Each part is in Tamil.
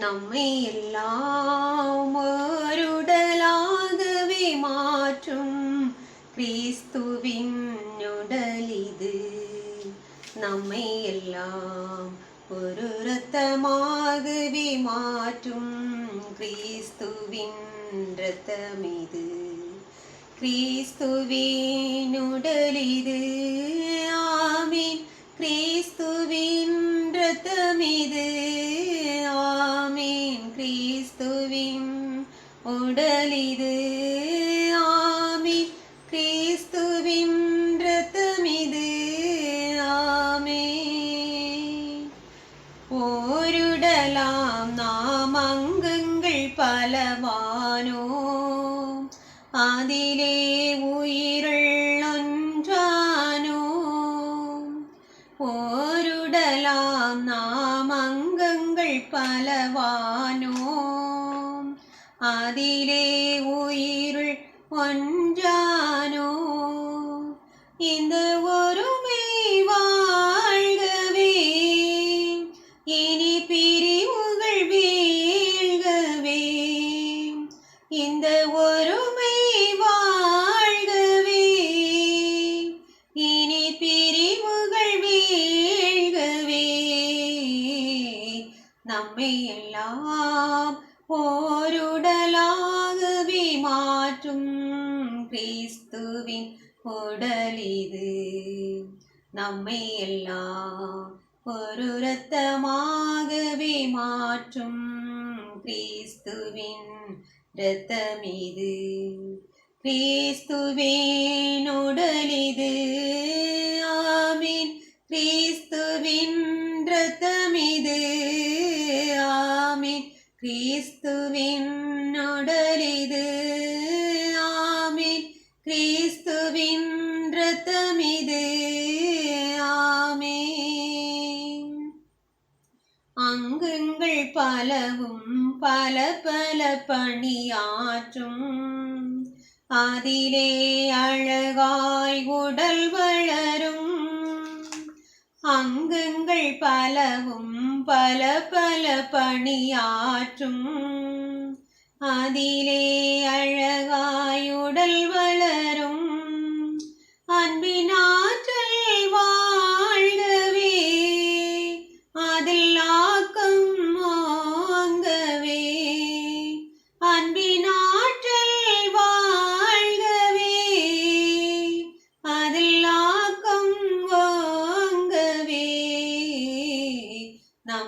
நம்மை எல்லாம் ஒருடலாகவே மாற்றும் கிறிஸ்துவின் உடலிது. நம்மை எல்லாம் ஒரு ரத்தமாகவே மாற்றும் கிறிஸ்துவின் இரத்தமிது. கிறிஸ்துவின் உடலிது. ஆமீன். கிறிஸ்துவின் இரத்தமிது. உடலிது ஆமி. கிறிஸ்துவின் ரத்தமிது ஆமீன் ஓருடலாம் நாம் அங்கங்கள் பலவானோ. அதிலே உயிருள் ஒன்றானோ ஓருடலாம் நாம் அங்கங்கள் பலவானோ. அதிலே உயிருள் ஒன்றானோ? இந்த ஒருமை வாழ்கவே இனி பிரிவுகள் வீழ்கவே. இந்த ஒருமை வாழ்கவே இனி பிரிவுகள் வீழ்கவே. நம்மை எல்லாம் போ கிறிஸ்துவின் உடலிது. நம்மை எல்லாம் ஒரு இரத்தமாகவே மாற்றும் கிறிஸ்துவின் இரத்தமிது. கிறிஸ்துவின் உடலிது. ஆமீன். கிறிஸ்துவின் இரத்தமிது. ஆமீன். கிறிஸ்துவின் கிறிஸ்துவின் இரத்தமிது ஆமீன். அங்கங்கள் பலவும் பல பல பணியாற்றும். அதிலே அழகாய் உடல் வளரும். அங்கங்கள் பலவும் பல பல பணியாற்றும். அதிலே அழகாய் உடல்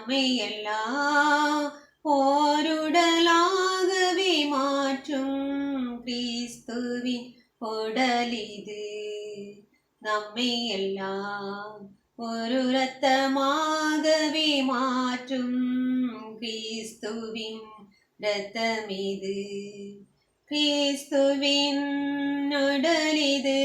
நம்மை எல்லாம் ஓருடலாகவே மாற்றும் கிறிஸ்துவின் உடலிது நம்மையெல்லாம் ஒரு இரத்தமாகவே மாற்றும் கிறிஸ்துவின் இரத்தமிது கிறிஸ்துவின் உடலிது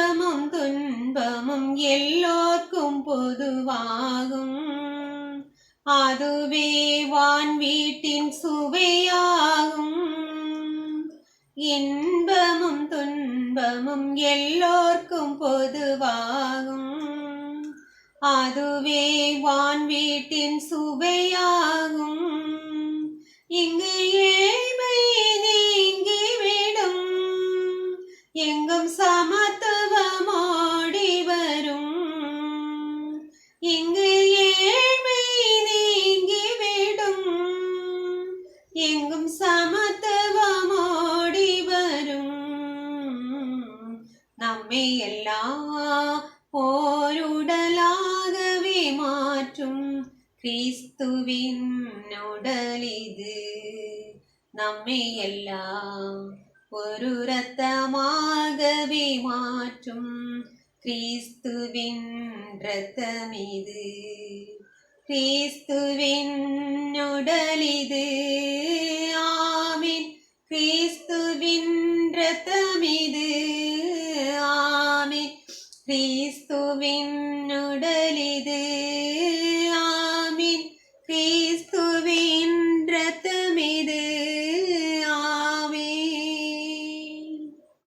இன்பமும் துன்பமும் எல்லோர்க்கும் பொதுவாகும். அதுவே வான் வீட்டின் சுவையாகும். இன்பமும் துன்பமும் எல்லோர்க்கும் பொதுவாகும். அதுவே வான் வீட்டின் சுவையாகும். இங்கு எங்கும் சமத்துவமோடி வரும் நம்மை எல்லாம் ஓருடலாகவே மாற்றும் கிறிஸ்துவின் உடலிது நம்மை எல்லாம் ஒரு இரத்தமாகவே மாற்றும் கிறிஸ்துவின் இரத்தமிது கிறிஸ்துவின் உடலிது Friday.